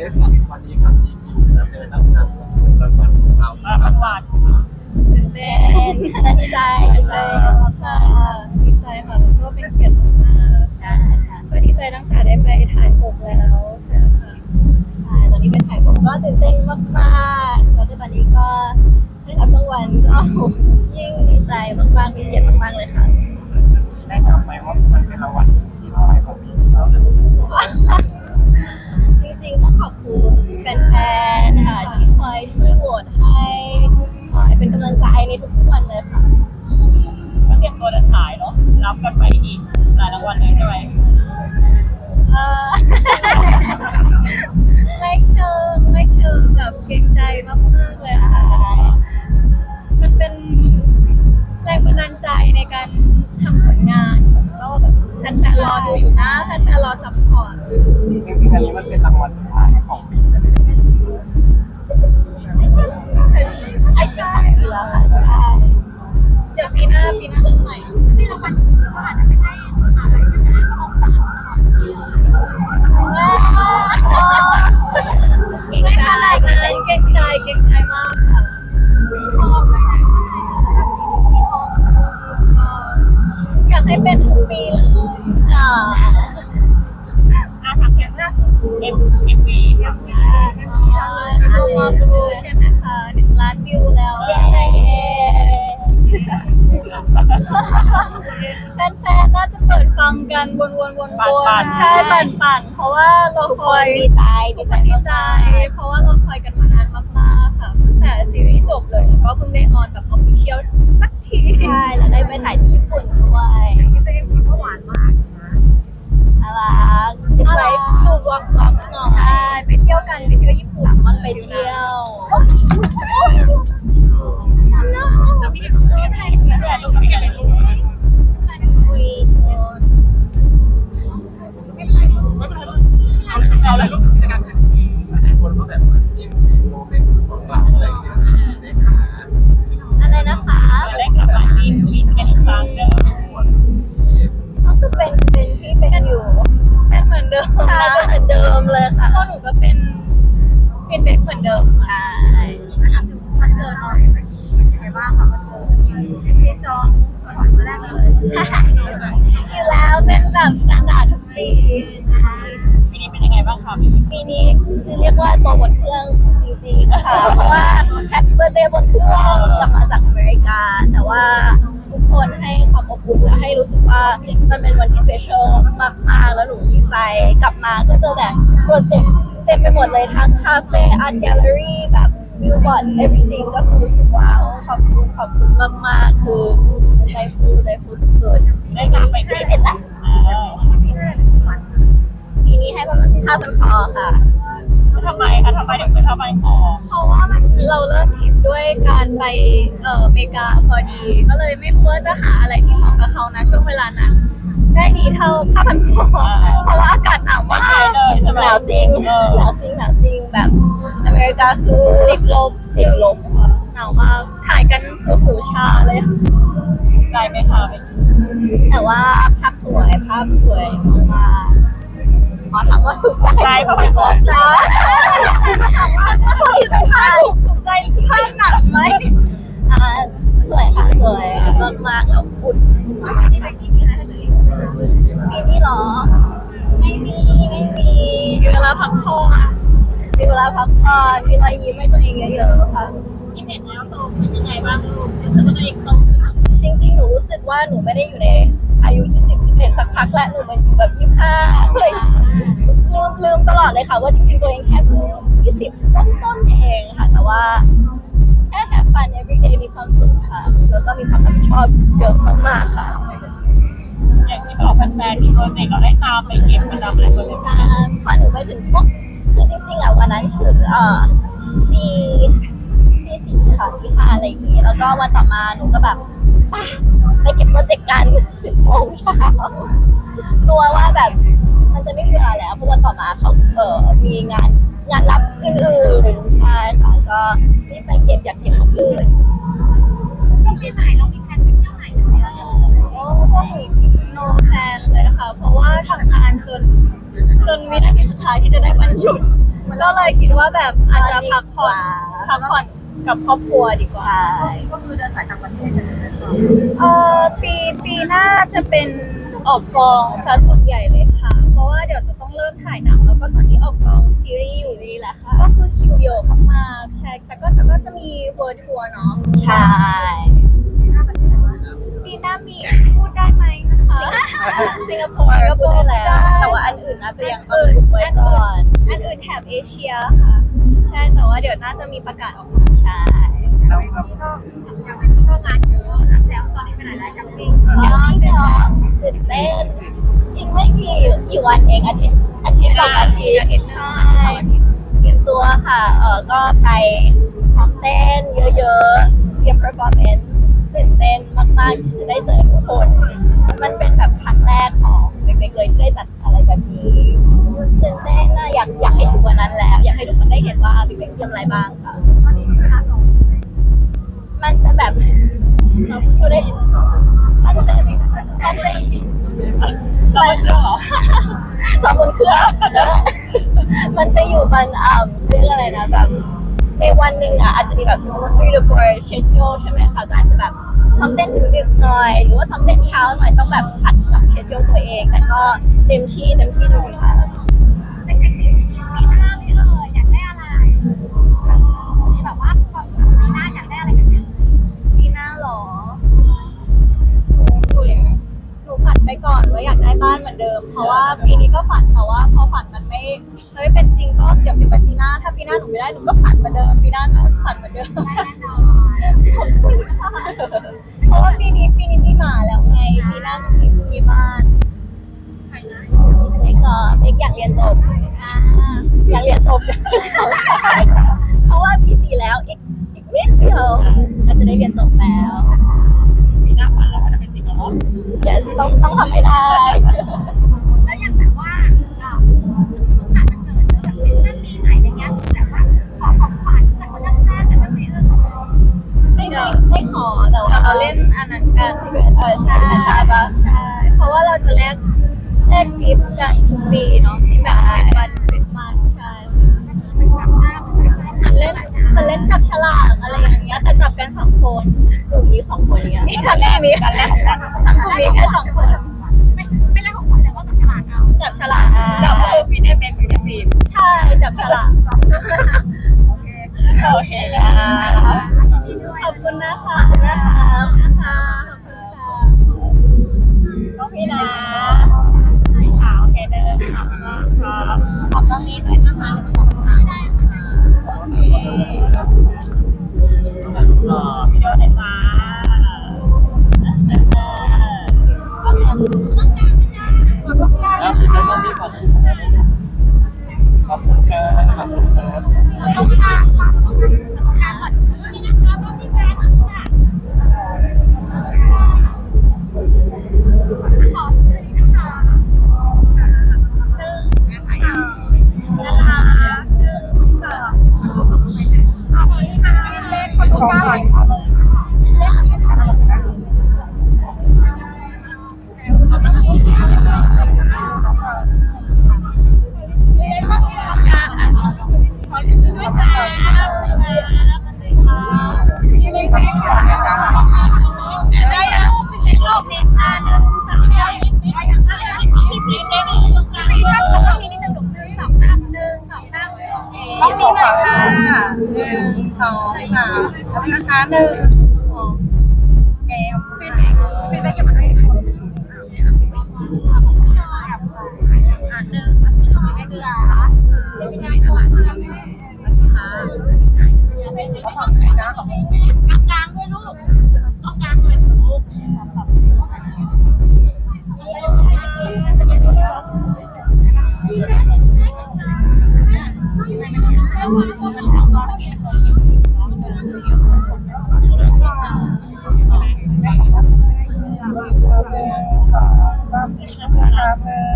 ได้ฟังวันนี้ครับอีพีแล้วเจอนักนำรางวัลของเรารางวัลตื่นเต้นดีใจดีใจใช่ดีใจค่ะแล้วก็เป็นเกียรติมากๆใช่ค่ะก็ดีใจตั้งแต่ได้ไปถ่ายปกแล้ว เป็นกำลังใจในทุกๆวันเลยค่ะ ก็เตรียมตัวจะถ่ายเนาะรับกันไปอีกหลายรางวัลเลยใช่ไหม เอ็มเอ็มวีทำงานดูมาดูใช่ไหมคะหนึ่งล้านวิวแล้วเย้แฟนๆน่าจะเปิดฟังกันวนๆวนๆใช่ปั่นๆเพราะว่าเราคอยดีใจดีใจดีใจเพราะว่าเราคอยกันมานานมากๆค่ะตั้งแต่ซีรีส์จบเลยแล้วก็เพิ่งได้ออนแบบออฟฟิเชียลสักทีใช่แล้วได้ไปถ่ายที่ญี่ปุ่นด้วยที่เป็นคนก็หวานมากนะน่ารักติดไว้ดูบล็อกบล็อกหน่อย ใช่ ไปเที่ยวกัน ไปเที่ยวญี่ปุ่น มันไปเที่ยว ถามถึงวันเกิดหน่อยเป็นยังไงบ้างคะวันเกิดที่จองก่อนวันแรกเลยอยู่แล้วเป็นแบบสแตนดาร์ดทุกปีปีนี้เป็นยังไงบ้างคะมีปีนี้คือเรียกว่าตัวบนเครื่องจริงๆค่ะเพราะว่าแฮปปี้เบิร์เดย์บนเครื่องกลับมาจากอเมริกา แต่ว่าทุกคนให้ความอบอุ่นและให้รู้สึกว่ามันเป็นวันที่สเปเชียลมากๆแล้วหนูดีใจกลับมาก็เจอแต่โปรเจกต์ ต็มไปหมดเลยทั้งคาเฟ่อาร์ตแกลเลอรี่แบบวิวบอร์ด everything ก็คือรู้สึกว้าวขอบคุณขอบคุณมากๆ คือใจฟูใจฟูสุดๆได้กลับไปไม่เป็นไรเออพี่ได้อะไรของขวัญปีนี้ให้ประมาณห้าพันพอค่ะ ทำไมคะทำไมถึงเป็นทำไมขอเพราะว่ามันเราเริ่มทริปด้วยการไปเอ่ออเมริกาพอดี ก็เลยไม่รู้ว่าจะหาอะไรที่เหมาะกับเขานะช่วงเวลานั้น ได้ดีเท่าผ้าพันคอเพราะว่าอากาศหนาวไม่มากใช่เลยใช่ไหมหนาวจริงเออ หนาวจริงหนาวจริงแบบอเมริกาคือติดลมติดลมค่ะหนาวมากถ่ายกันคือหูชาเลย ใจไหมคะเป็นแต่ว่าภาพสวยภาพสวยมากๆขอถามว่าถูกใจใจเพราะเป็นคนใจถามว่าถูกใจถูกใจภาพหนักไหมอ่าสวยค่ะสวยมากๆแล้ว อุ่นที่เป็นที่มีอะไรให้ตัวเองปีนี้เหรอ ไม่มีไม่มีมีเวลาพักผ่อนมีเวลาพักผ่อนมีรอยยิ้มให้ตัวเองเยอะๆค่ะยี่สิบเอ็ดแล้วโตเป็นยังไงบ้างลูกรู้สึกว่าตัวเองโตขึ้นจริงๆ หนูรู้สึกว่าหนูไม่ได้อยู่ในอายุ20 21สักพักแล้วหนูมันอยู่แบบ25เลยลืมลืมตลอดเลยค่ะว่าจริงๆ ตัวเองแค่เพิ่ง20ต้นๆเอง ไปเก็บมาดามอะไรโปรเจกต์อ่าพอหนูไปถึงปุ๊บคือจริงๆอะวันนั้นคือเอ่อตีตีสี่ค่ะตีห้าอะไรอย่างงี้ แล้วก็วันต่อมาหนูก็แบบไปไปเก็บโปรเจกต์กันสิบโมงเช้ากลัวว่าแบบมันจะไม่มีเวลาแล้วเพราะวันต่อมาเขาเอ่อมีงานงานรับอื่นๆใช่ค่ะก็รีบไปเก็บอยากเก็บหมดเลย แบบอาจจะพักผ่อนพักผ่อนกับครอบครัวดีกว่าใช่ก็คือเดินสายต่างประเทศกันเลยก่อนเอ่อปีปีหน้าจะเป็นออกกองซะส่วนใหญ่เลยค่ะ เพราะว่าเดี๋ยวจะต้องเริ่มถ่ายหนังแล้วก็ตอนนี้ออกกองซีรีส์อยู่นี่แหละค่ะ ก็คือคิวเยอะมากๆใช่แต่ก็แต่ก็จะมีเวิร์ทัวร์เนาะ ใช่ ปีหน้ามีพูดได้ไหมนะคะสิงคโปร์ก็พูดได้แล้วแต่ว่าอันอื่นน่าจะยังต้องอุบไว้ก่อนอันอื่นแถบเอเชียค่ะ ใช่แต่ว่าเดี๋ยวน่าจะมีประกาศออกมาใช่เราปีเรานี้ก็ยังเป็นพี่ก็งานเยอะแล้วตอนนี้ไปไหนแล้วกับปิ้งอ๋อใช่เหรอตื่นเต้นอีกไม่กี่กี่วันเองอาทิตย์อาทิตย์สองอาทิตย์ใช่เตรียมตัวค่ะเออก็ไปซ้อมเต้นเยอะๆเตรียม performance ตื่นเต้นมากที่จะได้เจอทุกคน มันเป็นแบบครั้งแรกของเด็กๆเลยที่ได้จัดอะไรแบบนี้ตื่นเต้นนะอยากอยากให้ถึงวันนั้นแล้ว อยากให้ทุกคนได้เห็นว่าเด็กๆเตรียมอะไรบ้างค่ะตอนนี้เวลาสองมันจะแบบเราพูดได้มันจะมันจะมันเหรอสองบนเครื่องแล้มันจะอยู่มันอ่าเรื่องอะไรนะแบบในวันหนึ่งอะอาจจะมีแบบ three to four schedule ใช่ไหมคะก็อาจจะแบบ ซ้อมเต้นดึกๆหน่อยหรือว่าซ้อมเต้นเช้าหน่อยต้องแบบผัดกับ schedule ตัวเอง แต่ก็เต็มที่เต็มที่เลยค่ะเด็กๆปีปีหน้าพี่เอออยากได้อะไรมีแบบว่าความปีหน้าอยากได้อะไรกันเนี่ยปีหน้าเหรอหนูฝันไปก่อนว่าอยากได้บ้านเหมือนเดิม เพราะว่าปีนี้ก็ฝันแต่ว่าพอฝันมันไม่มันไม่เป็นจริงก็เดี๋ยวเก็บไปปีหน้า ถ้าปีหน้าหนูไม่ได้หนูก็ฝันเหมือนเดิมปีหน้าก็ฝันเหมือนเดิมได้แน่นอนขอบคุณค่ะ เพราะว่าปีนี้ปีนี้มีหมาแล้วไงปีหน้าหนูมีมีบ้านใครนะเอกก็เอกอยากเรียนจบอ่าอยากเรียนจบเพราะว่าปีสี่แล้วอีกอีกนิดเดียวก็จะได้เรียนจบแล้วปีหน้าฝันแล้วจะเป็นจริงเหรอ yes ต้องต้องทำให้ได้ กลุ่มนี้สองคนเนี้ยมีทั้งแรกมีกันแรกทั้งกลุ่มมีแค่สองคนไม่ไม่เล่นของขวัญแต่ว่าจับฉลากเอาจับฉลากจับเออฟีนเอเมกฟีนเอฟีนใช่จับฉลากโอเคโอเคนะยินดีด้วยขอบคุณนะคะนะคะนะคะขอบคุณค่ะก็พี่นะค่ะโอเคเดินค่ะขอบตรงนี้ด้วยนะคะหนึ่งสองสามไม่ได้ค่ะโอเค ตาหนึ่งสองสามมีมีมีมีตรงกลางมีก็ต้องมีนิดนึงหน่องสามหนึ่งสองสามต้องมีหน่อยค่ะหนึ่งสองสามแล้วนะคะหนึ่ง กลางๆด้วยลูกตรงกลางเลยลูกสามสามครับ